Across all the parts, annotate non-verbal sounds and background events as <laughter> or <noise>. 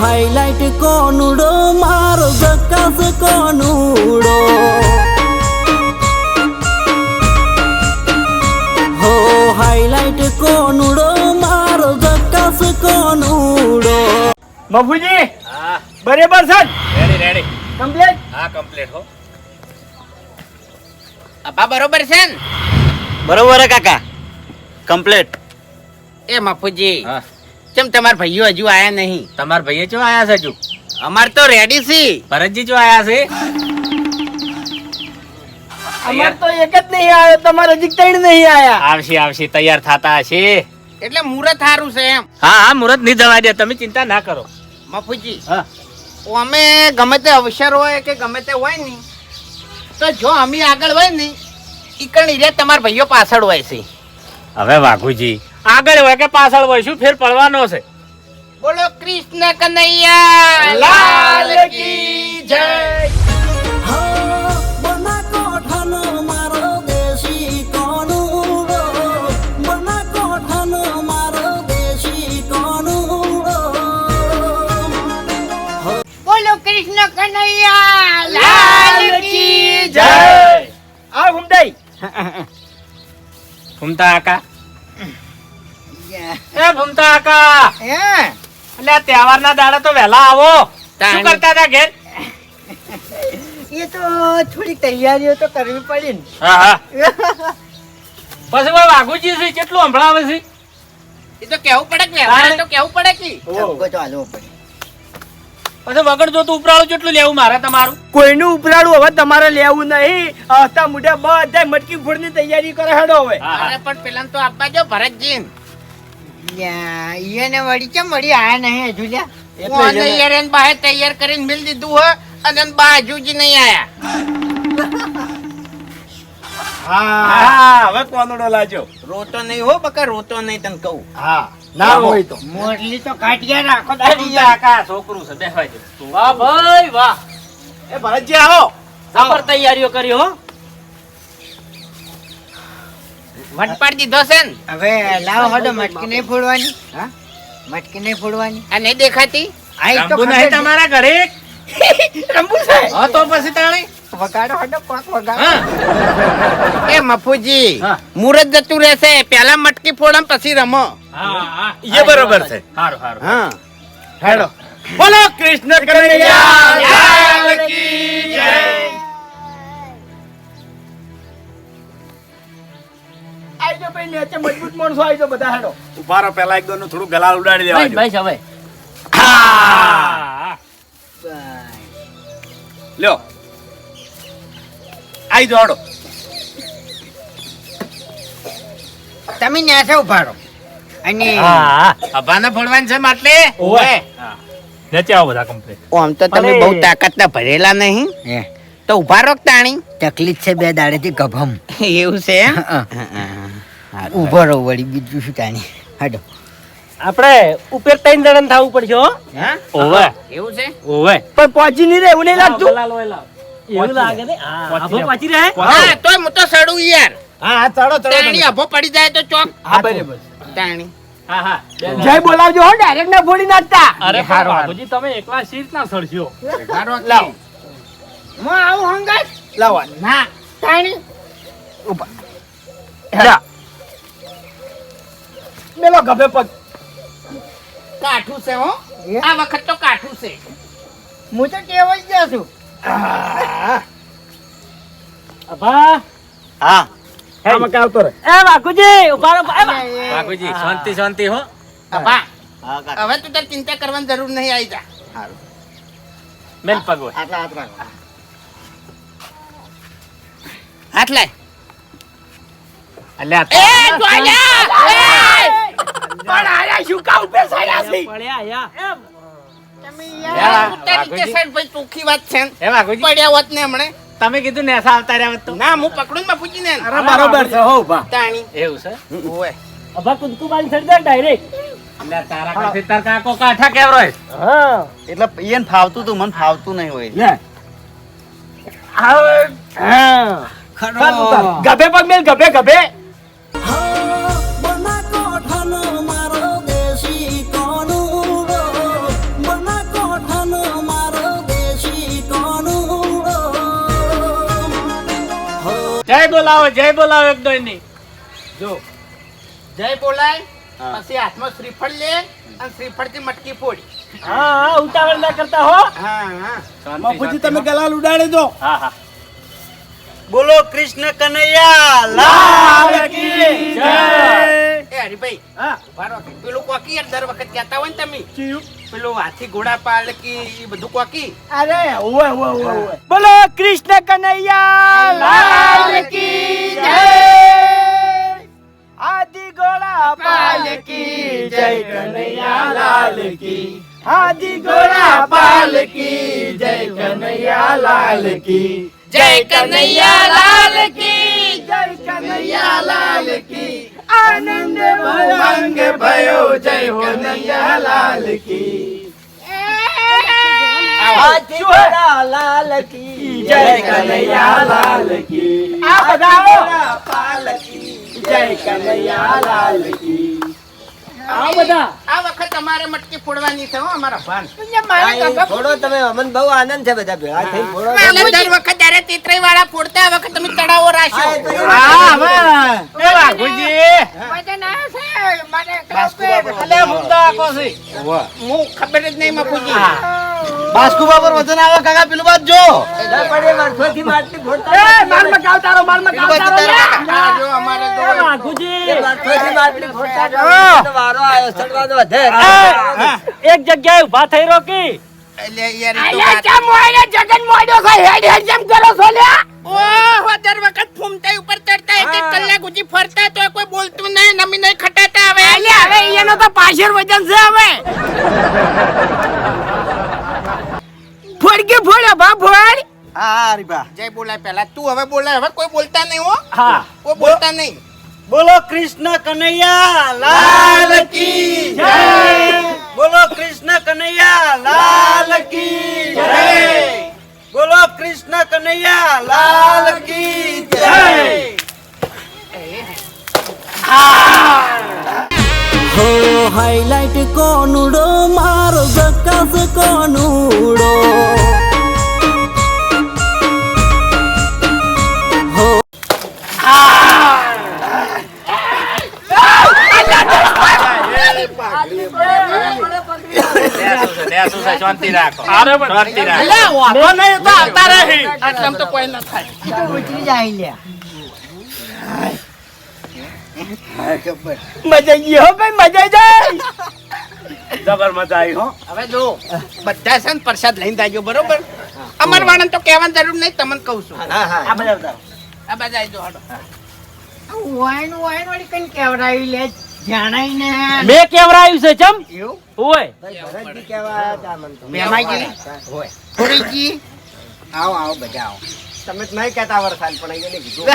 Highlight કોનુડો મારો જકાસ કોનુડો. હો highlight કોનુડો મારો જકાસ કોનુડો. બાપુજી હા. બરાબર છે? રેડી રેડી કમ્પ્લીટ હા કમ્પ્લીટ હો. અબા બરોબર છે ને? બરોબર કાકા. કમ્પ્લીટ એ માફુજી હા. કેમ તમાર ભાઈઓ હજુ આયા નહીં? તમાર ભાઈએ ચો આયા છે હજુ? અમાર તો રેડી છે. ભરતજી ચો આયા છે? અમાર તો એક જ નહીં આવ્યો તમારે હજી ત્રણ નહીં આયા. આવશે આવશે તૈયાર થતા હશે. એટલે મુહૂર્ત સારું છે એમ. હા હા મુહૂર્ત નહીં જવા દે તમે ચિંતા ના કરો. મફુજી હા. અમે ગમે તે અવસર હોય કે ગમે તે હોય ને તો જો અમે આગળ હોય ને ઈકણ ઈરે તમારા ભાઈઓ પાછળ હોય છે. હવે વાઘુજી આગળ હોય કે પાછળ હોય શું ફેર પડવાનો છે. બોલો કૃષ્ણ કનૈયા લાલ કી જય. હા બના કોઠાનો મારો દેશી કોનુડો બના કોઠાનો મારો દેશી કોનુડો બોલો કૃષ્ણ કનૈયા લાલ કી જય. આ હુમડાઈ હુમતા આકા એ ભૂમતા કાકા. હે? એટલે તહેવાર ના દાડા તો વહેલા આવો. શું કરતા હતા ઘેર? એ તો થોડી તૈયારીઓ તો કરવી પડી ને. હા હા. પછી ભાઈ વાઘુજી છે કેટલું સંભળાવે છે? એ તો કેવું પડે કે વ્યવહાર તો કેવું પડે કે. પછી વગર જો તું ઉપરાળું કેટલું લેવું મારે તમારું. કોઈનું ઉપરાળું હવે તમારે લેવું નહીં. હસતા મોઢા બધા મટકી ફોડની તૈયારી કરે હેડો હવે. અરે પણ પેલા તો આપવા જો ભરતજી ઈને વળી કેમ વળી આયા નહીં હજુ લ્યા? કોને એને- યાર બાહે તૈયાર કરીને મિલ દીધું હોય અને એને બા હજુ જ નહીં આયા. હા. હવે કોનડો લાજો રોતો નહીં હો બકા રોતો નહીં તને કહું. હા ના હોય તો. મોરલી તો કાઢ્યા રાખો એ ભૂમતા છોકરું છે બેસવા દે. વાહ ભાઈ વાહ. એ ભરતજી આવો. જબર તૈયારીઓ કરી હો. વટ પાડી દીધો છે ને હવે લાવો હડો મટકી નહીં ફોડવાની. હા? મટકી નહીં ફોડવાની. આ નહીં દેખાતી? આ તો નહીં તમારા ઘરે? રંબુ ઘરે હા તો પછી તાણી. વગાડો હડો કોક વગાડો. એ મફુજી. મુરત જતું રહેશે. પેલા મટકી ફોડમ પછી રમો. હા હા. એ બરોબર છે. સારું સારું હા. હેડો. બોલો કૃષ્ણ કનૈયા લાલ કી જય. આઈજો ભાઈ નેચે મજબૂત માણસો આઈજો બધા હેડો. ઉભારો પેલા એક દોનું થોડું ગલાલ ઉડાડી ભાઈ દેવા ભાઈ હવે હા. લ્યો. આઈ દોડો તમે ન્યાસે ઉભાડો અને હા. અભાને ફોડવાની છે માટલે? ઓવે. નેચે આવો બધા કમ્પ્લીટ આમ તો તમે બહુ તાકાતના ભરેલા નહીં. તો ઊભા રોક તાણી? તકલીફ છે બે દાડેથી ગભમ. <laughs> એવું છે ઊભો રહો વળી બીજું શું તાણી હાડો આપણે ઉપર ત્રણ જણ થવું પડશે હો. ઓવે. એવું છે? ઓવે. પણ પહોંચી નહીં રે એવું નહીં લાગતું? એવું લાગે ને આભો પહોંચી રહે હા? તોય હું તો સડું યાર. હા ચડો ચડો તાણી આભો પડી જાય તો ચોક. હા બરાબર. તાણી હા હા. જય બોલાવજો હો ડાયરેક્ટ ના ફોડી નાખતા. અરે હારો બાપુજી તમે એકલા શી ના સડશો. લાવો. હું આવું હંગાઈ લાવ ના તાણી હેડા મેલો ગભે પગ. કાઠું છે હો. આ વખત તો કાઠું છે. હું તો ટેવાઈ ગયો છું. અભા હા. હે મકા આવતો રે એ બાકુજી ઊભા રહો એ બા- એ, બાપુજી શાંતિ શાંતિ હો. અભા હવે તું તાર ચિંતા કરવાની જરૂર નહીં આવી જા. મેલ પગ હોય. આટલા હાથ રાખો હાથ લાય. અલ્યા એ જોયા પણ આયા શું કા ઉપર સાયા છે. પડ્યા યા તમે યાર ઉતારી તે સાઈડ ભાઈ ચોખ્ખી વાત છે એ બાપુજી પડ્યા હોત ને હમણે. તમે કીધું નેસા આવતા રહ્યા તો. ના હું પકડું ને બાપુજી ને. અરે બરોબર છે હો બા તાણી. એવું છે? ઓય. અભા કુદકુ બારી ચડી જાય ડાયરેક્ટ એટલે તારા કાંઠે તાર કાકો કાઠા કેવરો હા. એટલે એને ફાવતું તું મને ફાવતું નહીં હોય. લે. ખરો ગભે પગ મેલ ગભે ગભે. જય બોલાવો જય બોલાવો એક દોયની જો. જય બોલાય પછી હાથમાં શ્રીફળ લે અને શ્રીફળથી મટકી ફોડી. હા હા ઉતાવળ ના કરતા હો. હા હા. બાપુજી તમે ગલાલ ઉડાડી દો હા હા. બોલો કૃષ્ણ કનૈયા લાલ કી જય. એ હરિભાઈ હા. પેલું કોકી દર વખત કહેતા હોય ને તમે. પેલું હાથી ઘોડા પાલકી બધું કોકી? અરે ઓવે ઓવે ઓવે ઓવે બોલો કૃષ્ણ કનૈયા લાલ કી જય. આદિ ગોળા પાલકી જય કનૈયા લાલ કી. આદિ ગોળા પાલકી જય કનૈયા લાલ કી. જય કનૈયા લાલ કી. જય કનૈયા લાલ કી આનંદ ભંગ. ભયો જય કનૈયા લાલ કી. લાલ કી. જય કનૈયા લાલ કી. આ બધા પાલકી જય કનૈયા લાલ કી. આ બધા. આ વખત અમારે મટકી ફોડવાની છે હો અમારા ભાન. ફોડો તમે અમને બહુ આનંદ છે બધા ભેળા થઈ ફોડો દર વખત જ્યારે તેતરાઈ વાળા ફોડતા આ વખત તમે તળાવો રાખ્યો. એ વાઘુજી. અલે મુદ્દા આખો છે. હું ખબર જ નહીં મફુજી બાસ્કુબા પર વજન આવે કાકા પેલું બાદ જો. પડે વર્ષોથી માટલી ફોડતા એ મારમાં ગાવ તારો મારમાં ગાવ તારો. જો! અમારે તો એ વર્ષોથી માટલી ફોડતા હતા. વારો આવ્યો ચડવાનો વધે. એક જગ્યાએ ઊભા થઈ રોકી. એટલે યાર તો વાત- ઓહો, દર વખત ઉપર ચડતા એક એક કલાક સુધી ફરતા તો કોઈ બોલતું નહીં નમી નહીં ખટાતા હવે હવે એનો તો પાછળ વજન છે હવે. ફોડકે ફોડ બા ફોડ હા રીબા જય બોલાય પહેલા. તું હવે બોલાય. હવે કોઈ બોલતા નહીં હો. હા. કોઈ બોલતા નહીં. બોલો કૃષ્ણ કનૈયા લાલ કી જય. બોલો કૃષ્ણ કનૈયા લાલ કી જય. બોલો કૃષ્ણ કનૈયા લાલ કી જય. હો. હાઈલાઈટ કોનુડો મારો જકાસ કોનુડો હો શાંતિ રાખો શાંતિ રાખો નહીં તો આવતા રહે આટલામાં તો કોઈ ન થાય ઉતરી જાય લ્યા મજા આવી હો ભાઈ મજા જાય. જબર મજા આવી હો. હવે જો બધા છે ને પ્રસાદ લઈને જાજો બરોબર? અમર વાળાને તો કહેવાની જરૂર નહીં તમને કહું છું. હા હા. આ બધા આ બધા આઈ જો હાલો. વાઈન વાઈન વાળી કઈ કેવડાવી લે? જાણાય ને. મેં કેવરાયું છે ચમ? એવું? ઓય. ભરતજી કેવા હતા મન તો. મહેમાનજી? હોય થોડીજી આવો આવો બધા આવો. તમે નહીં કહેતા વરસાદ પણ અહીંયા કીધું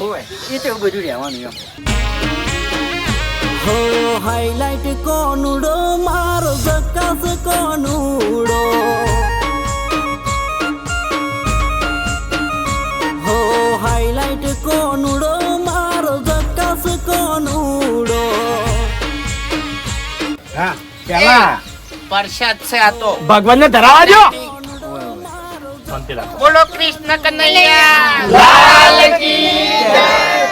હોય. એ તો બધું રહેવાનું એમ. હો હાઈલાઈટ કોનુડો મારો જકાસ કોનુડો હો હાઈલાઈટ કોનુડો મારો જકાસ કોનુડો પેલા પરસાદ છે આ તો. ભગવાનને ધરાવા દો શાંતિ રાખો બોલો કૃષ્ણ કનૈયા હો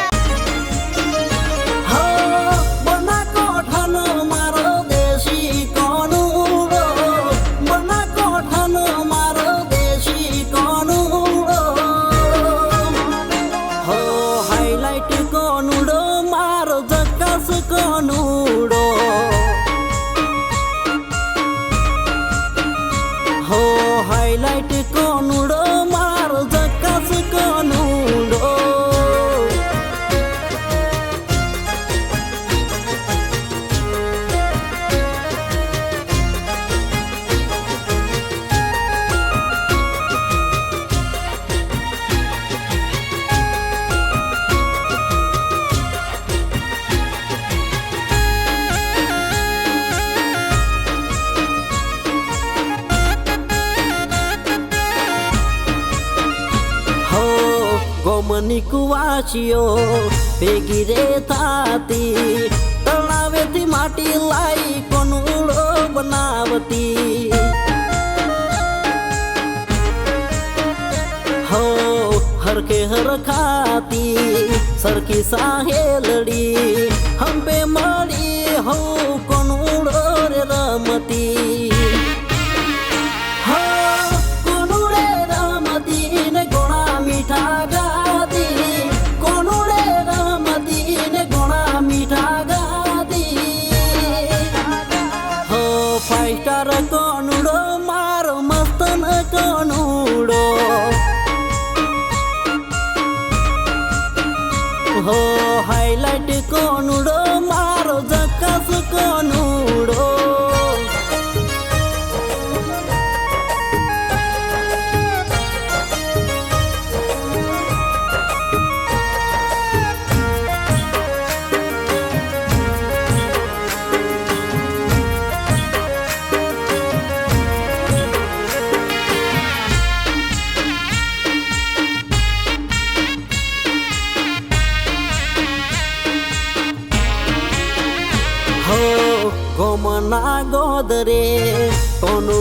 કુવાસીઓ ભેગી રે થાતી તળાવેથી માટી લાઈ કોનુડો બનાવતી. હો હરકે હર ઓળખાતી સરખી સાહેલડી હંપે મળી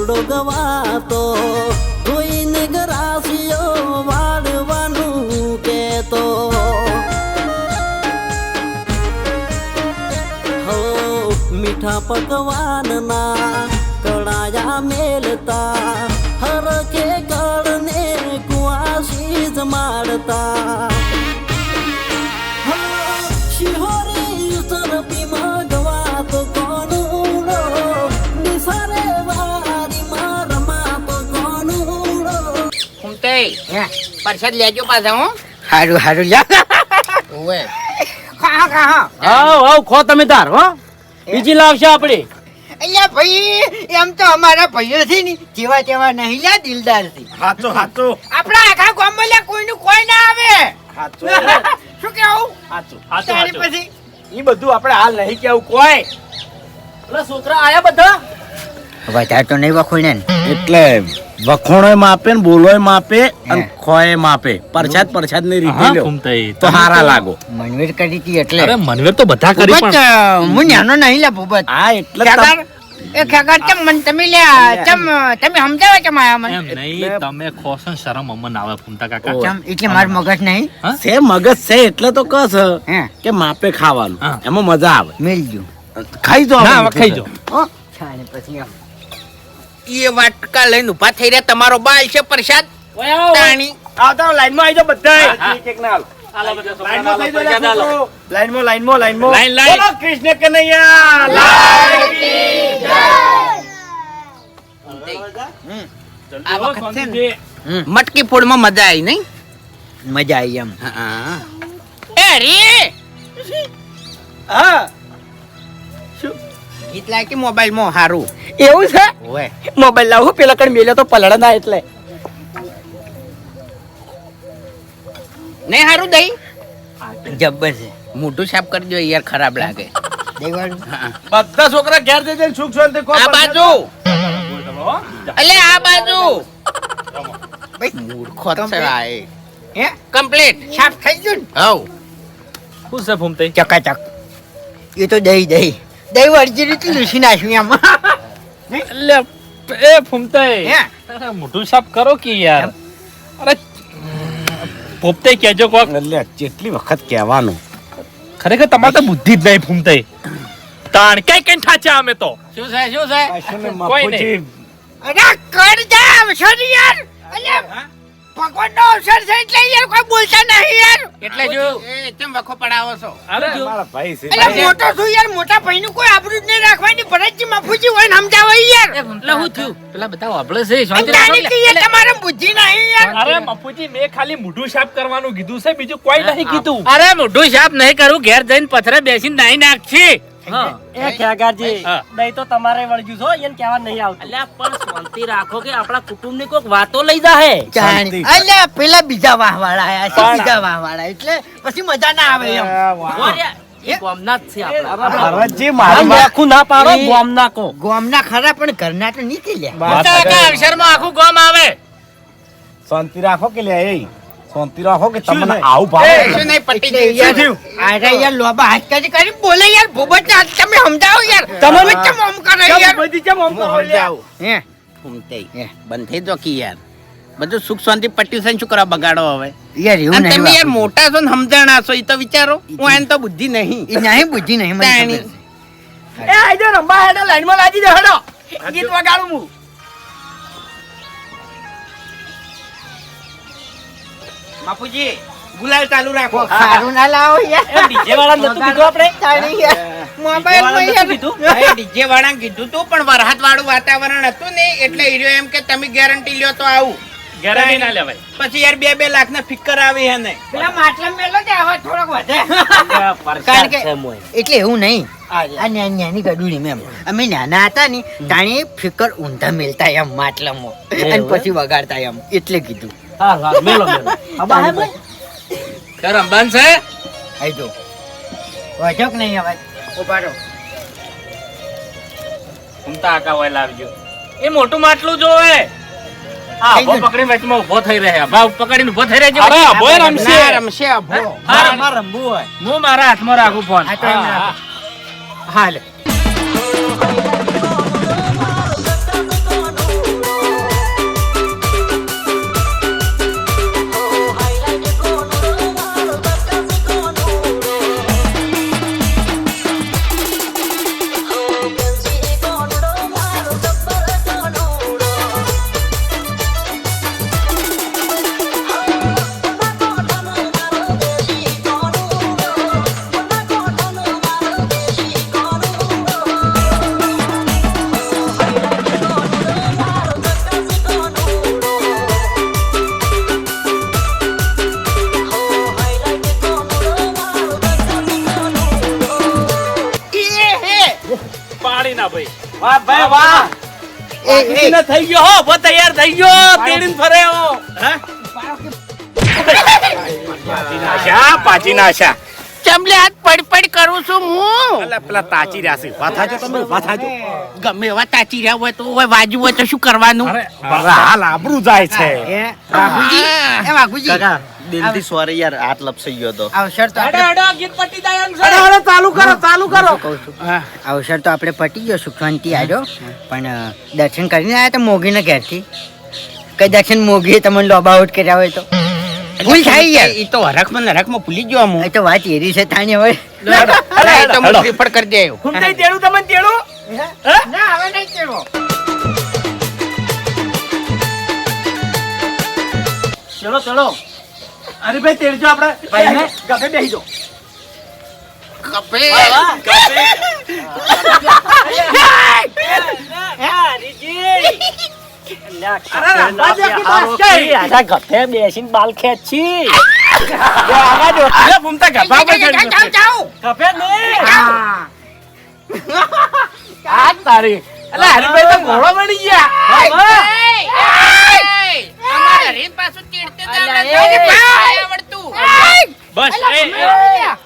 કોનુડો ગવાતો કોઈને ગરાસિયો વાળવાનું કેતો હો મીઠા પકવાનના કળાયા મેલતા પરસાદ લેજો પાછા હું. હારું હારું લ્યા. ઓએ હા હા હા હાવ હાવ ખો તમે તાર હો. બીજી લાવશે આપણે. અલ્યા ભાઈ એમ તો અમારા ભાઈઓ છે ને જેવા તેવા નહીં લ્યા દિલદારથી હાચો હાચો. આપણા આખા ગામમાં લે કોઈનું કોઈ ના આવે. હાચો. <laughs> શું કેવું? હાચો તારી પછી. ઈ બધું આપણે હાલ નહીં કેવું કોઈ. પેલા છોકરા આયા બધા? વધારે તો નહીં વખોઈને ને. એટલે વખોણોય માપે ને બોલોય માપે અને ખોય માપે. પરછાદ પરછાદની રીતે લ્યો તો હારા લાગો. મનવીર કરી હતી એટલે. અરે મનવેર તો બધા કરી પણ. હું નાનો નહીં લે ભૂપત. હા એટલે એ ખેગર ચમ મન તમે લે ચમ તમે સમજાવો ચમ આયા મને? એમ નહીં તમે ખોસો ને શરમ અમન આવે ફૂમતા કાકા. ચમ એટલે માર મગજ નહીં? છે મગજ છે એટલે તો કસ કે માપે ખાવાનું. એમાં મજા આવે. મેલજો ખાઈ જો ના ખાઈ જો. ઓ છાણે પછી એમ એ વાટકા લઈને ઊભા થઈ રહ્યા. તમારો બાલ છે પ્રસાદ? તાણી. આવતા લાઈનમાં આવી બધા ના હાલો. લાઈનમાં કૃષ્ણ કનૈયા. મટકી ફોડમાં મજા આવી નહીં? મજા આવી એમ. હા. રે! હા. ગીત કે મોબાઈલમાં હારું? એવું છે? ઓય. મોબાઈલ લાવો પેલા કણ મેલ્યો તો પલડ ના એટલે. નહીં હારું દઈ? જબ્બર છે. મોઢું સાફ કરજો યાર ખરાબ લાગે. બધા છોકરા ઘેર જઈને સુખ શાંતિ કો આ બાજુ. અલે આ બાજુ. મૂર્ખો જ છે ભાઈ. હે? કમ્પ્લીટ. સાફ થઈ ગયું હવ. શું છે ને ચકાચક. એ તો દહીં દહીં દહીં વળજી રીતે લૂસી નાખ્યું એમ. એટલે એ ફૂમતા મોઢું સાફ કરો કે યાર? અરે પોપતે કેજો કોક. એટલે કેટલી વખત કહેવાનું. ખરેખર તમારે તો બુદ્ધિ જ નહીં ફૂમતે તાણ કઈ કઈ ઠાચા અમે તો. શું છે શું છે કોઈ નહીં. અરે કર જા છોડી યાર. અલ્યા ભગવાન નો અવસર છે એટલે યાર કોઈ બોલતા નહીં યાર. એટલે જો. એ તેમ વખો પડાવો છો? અરે મારા ભાઈ છે. એટલે મોટો છું યાર મોટા ભાઈ નું કોઈ આબરૂ જ નહીં રાખવાની ભરતજી માફુજી હોય ને સમજાવો યાર. એટલે હું થયું? પેલા બધા વાપરે છે શાંતિ રાખો તમારે બુદ્ધિ નહીં યાર. અરે મફુજી મેં ખાલી મોઢું સાફ કરવાનું કીધું છે બીજું કોઈ નહીં કીધું. અરે મોઢું સાફ નહીં કરું ઘેર જઈને પથરે બેસીને નાઈ નાખછી હા. એ ખેગારજી હા. તો તમારે વળગ્યું છો એને કહેવા નહીં આવતું. અલ્યા પણ શાંતિ રાખો કે આપણા કુટુંબની કોઈક વાતો લઈ જાહે. અલ્યા પેલા બીજા વાહ આયા છે બીજા વાહ એટલે પછી મજા ના આવે એમ. એ ગામના જ છે આપણા. ભરતજી આમ મારી વાત- આખું ના પાડો એ- ગોમ ના કો ગોમના ખરા પણ ઘરના તો નીકળ્યા અક્ષરમાં આખું ગામ આવે? શાંતિ રાખો કે લે એ શાંતિ રાખો કે તમને આવું ભાવે? શું નહીં પટી ગઈ યાર? આરે યાર લોબા હાથ કરી કરી બોલે યાર ભૂબત ને તમે સમજાવો યાર. તમે- કેમ ઓમ કરો યાર? બધી કેમ ઓમ કરો યાર? હે? ફૂમતે બંધ થઈ દો કી યાર. બધું સુખ શાંતિ પટ્યું છે ને શું કરવા બગાડો હવે? યાર એવું નહીં તમે યાર મોટા છો ને સમજણા છો એ તો વિચારો. હું એને તો બુદ્ધિ નહીં. એ નહીં બુદ્ધિ નહીં મને એ આઈ જો રંબા હેડો લાઈનમાં લાગી દે હેડો ગીત વગાડું હું. બાપુજી ગુલાલ ચાલુ રાખો. સારું ના લાવો યાર. ડીજે વાળાને નતું કીધું આપણે? તાણી મોબાઈલમાં યાર. કીધું? ડીજે વાળા કીધું તું પણ વરસાદ વાળું વાતાવરણ હતું ને એટલે હીરો એમ કે તમે ગેરંટી લ્યો તો આવું. ગેરંટી ના લેવાય. પછી યાર બે બે લાખ ના ફિકર આવી હે ને પેલા માટલા મેલો કે આવા થોડોક વધે? કારણ કે એટલે એવું નહીં. આ ન્યા- ન્યાની ગડુડી મેમ. અમે નાના હતા ને તાણી ફિકર ઊંધા મેલતા એમ માટલામાં. અને પછી વગાડતા એમ. એટલે કીધું. હા હા મેલો મેલો. હબા હે ભાઈ સર છે? આઈ જો. વાંચો કે નહીં અવાજ ઉપાડો ઘૂમતા આકા હોય લાવજો. એ મોટું માટલું જોવે. હા ઊભો ગયું. પકડીને ઊભો થઈ રહ્યા ભાવ પકડીને ઊભો થઈ રહેજો. અરે રમશે. રમશે અભો હા, રમવું હોય. હું મારા હાથમાં રાખું ફોન. આ હા. હાલ એ થઈ ગયો હો બો તૈયાર થઈ ગયો તેડીને ફરે હો. નાશા પાછી નાશા ચમલે હાથ પડપડ પડ કરું છું હું? પેલા પેલા તાચી રહ્યા છે. વાત હાચો તમે વાત હાચો. ગમે એવા તાચી રહ્યા હોય તો હોય વાજુ હોય તો શું કરવાનું? અરે હાલ આબરું જાય છે. એ વાઘુજી એ વાઘુજી. દિલથી સોરી યાર હાથ લપસાઈ ગયો તો. અવસર તો આપણે હેડો ગીત પટી જાય અરે અરે ચાલુ કરો ચાલુ કરો. અવસર તો આપણે પટી ગયો સુખ શાંતિ આવ્યો પણ દર્શન કરીને આવ્યા તો મોગીને ઘેરથી. કઈ દર્શન મોગીએ તમને લોબા આઉટ કર્યા હોય તો. ભૂલ થાય યાર. એ તો હરખમાં ને હરખમાં ભૂલી ગયો હું. એ તો વાત એરી છે તાણી હવે અરે એ તો કરી દે. હું તઈ તેડું તમને તેડું? ના હવે નહીં તેડો ચલો ચલો. અરે ભાઈ તેડજો આપણે. ભાઈને? ગફે બેહી ગઈ. આજા ગફે બેસીને બાલ ખેંચી. ગભા તારી. અલે હરીભાઈ તો ઘોડો મળી ગયા. એય! અમારે હરીન પાછું ચીડતે જ આવડે ભાઈ આવડતું. બસ એ એ,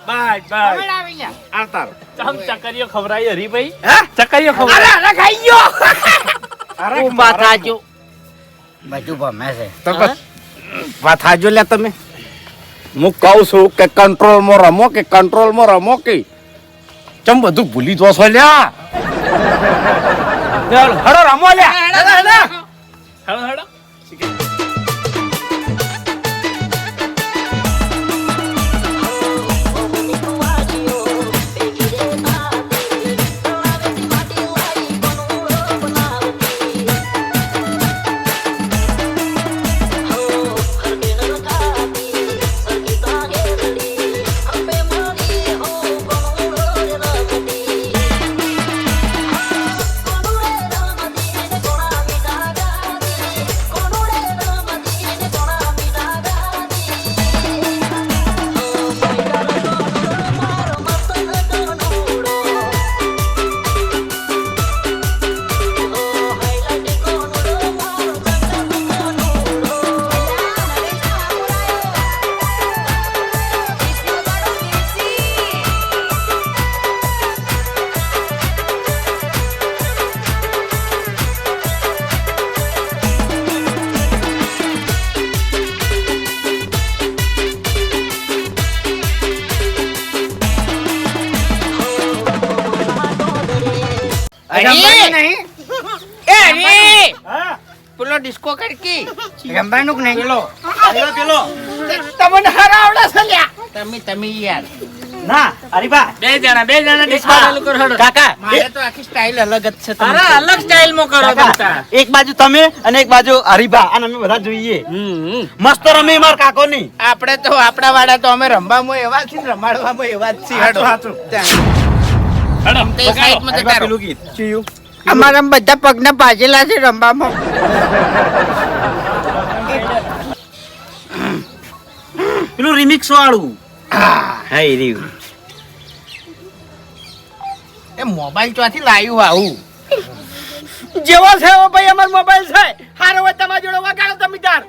બાય બાય આવતા રહો. ચમ ચકરીઓ ખવરાઈ હરીભાઈ ચકરીઓ ખવરાઈ અરે ખાઈ ગયો. અરે ઊભા બધું ભમે છે. તો વાત હાજો લે તમે. હું કહું છું કે કંટ્રોલમાં રમો કે કંટ્રોલમાં રમો કે ચમ બધું ભૂલી જો છો લ્યા? હડો રમો લ્યા. હડો હેડો હેડો હેડો પેલો કરકી <laughs> રમવાનું કે નહીં? પેલો. પેલો. તમને હારા આવડે છે લ્યા. તમે તમે યાર. ના હરીબા બે. જણા બે જણા ડિસ્કો. ચાલુ કરો હડો. કાકા. મારે તો આખી સ્ટાઈલ અલગ જ છે તમારે અરે અલગ સ્ટાઈલમાં કરો કાકા, તમતા. એક બાજુ તમે અને એક બાજુ હરીબા અને અમે બધા જોઈએ. હમ મસ્ત રમે માર કાકો ની આપણે તો આપણા વાળા તો અમે રમવામાં એવા છીએ રમાડવામાં એવા જ છીએ હેડો. હડો. પેલું ગીત. અમારા બધા પગના ભાજેલા છે રમવામાં પેલું રિમિક્સ વાળું. હા એ રહ્યું. એ મોબાઈલ ચોથી લાવ્યું આવું. જેવો છે એવો ભાઈ અમારો મોબાઈલ છે હારો હોય તમારા જોડે વગાડો તમે તાર.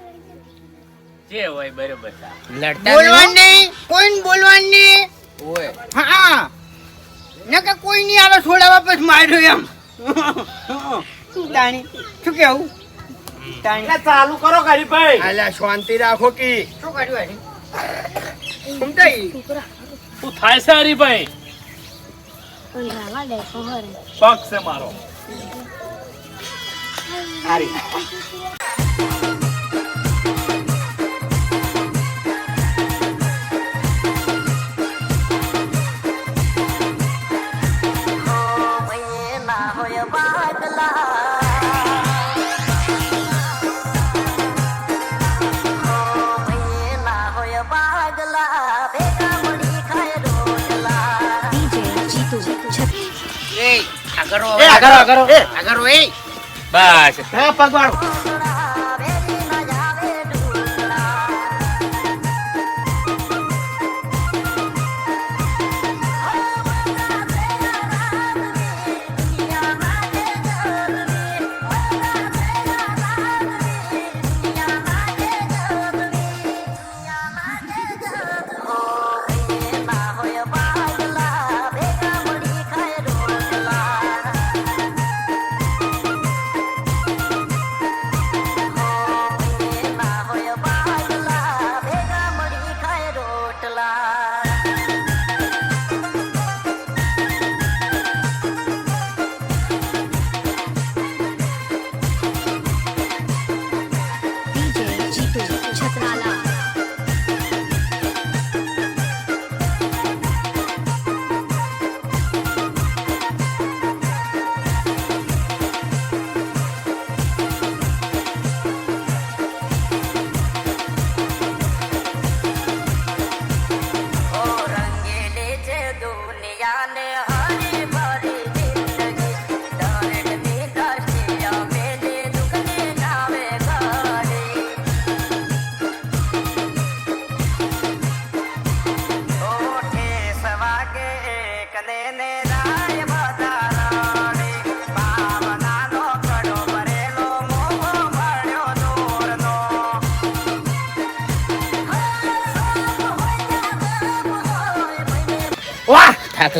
જે હોય બરોબર લડતા બોલવાનું નહીં. કોઈ બોલવાનું નહીં. ઓય. હા. નકર કોઈ નહીં આવે છોડાવા પછી માર્યો એમ. તાણી શું કેવું? તાણી ચાલુ કરો ગરીભાઈ અલ્યા શાંતિ રાખો કી. શું કર્યું હરી શું થાય છે હરીભાઈ રહેવા પગ છે મારો. એ કરો કરો આગળ આગળ એ. બસ. હા, પગ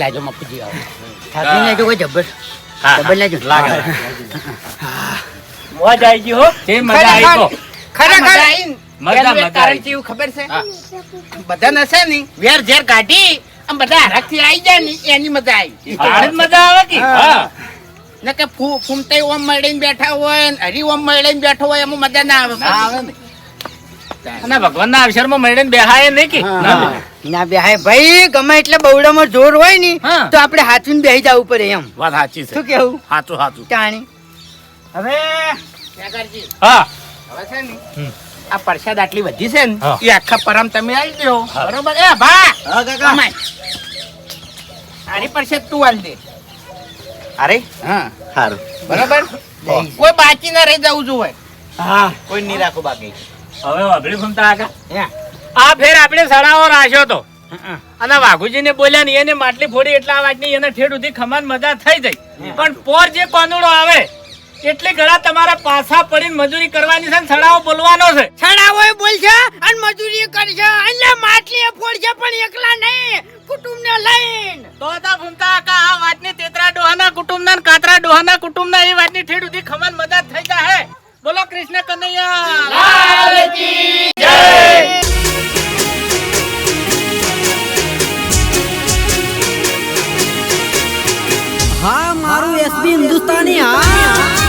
થાક મપજી આવો. થાકી લાગ્યો કોઈ જબર. જબર લાગ્યો લાગે મોજ આવી ગઈ હો. તે મજા આવી તો ખરેખર. મજા મજા કારણ કે ખબર છે? બધા નસે ને વેર ઝેર કાઢી આમ બધા હરખથી આઈ જાય ને એની મજા આવી આને મજા આવે કે? હા. ને કે ફૂમતે ઓમ મળીને બેઠા હોય હરી ઓમ મળીને બેઠો હોય એમાં મજા ના આવે. આવે ને. અને ભગવાનના અવસરમાં મળીને બેહાય નહીં કે? ના. બેહાય. ભાઈ ગમે એટલે બવડામાં જોર હોય ને તો આપણે હાથવીને બેહી જવું પડે એમ. વાત સાચી છે. શું કેવું? સાચું સાચું ટાણી. હવે હા. હવે છે ને આ પરસાદ આટલી વધી છે ને એ આખા પરમ તમે આવી દો બરોબર? એ ભા! હા કાકા. આની પ્રસાદ તું આલ દે. અરે? હા. સારું બરોબર? કોઈ બાકી ના રહી જવું જોઈએ. હા. કોઈ નહીં રાખો બાકી. હવે વાઘડી ફમતા આગા. આ ફેર આપણે સડાવો રાખ્યો તો. અને વાઘુજીને બોલ્યા ને એને માટલી ફોડી એટલા વાતની એને ઠેડ સુધી ખમાન મજા થઈ જાય પણ પોર જે કોનુડો આવે એટલી ઘણા તમારા પાછા પડીને મજૂરી કરવાની છે ને સડાવો બોલવાનો છે. છડાવો બોલશે અને મજૂરી કરશે એટલે માટલી ફોડશે પણ એકલા નહીં કુટુંબ ને લઈને. તો તા ભૂમતા કાકા આ વાતની તેતરા ડોહાના કુટુંબના ને કાતરા ડોહાના કુટુંબના એ વાતની ઠેડ સુધી ખમાન મદદ થઈ જાય બોલો કૃષ્ણ કનૈયા. હા મારું એસબી હિન્દુસ્તાની હા.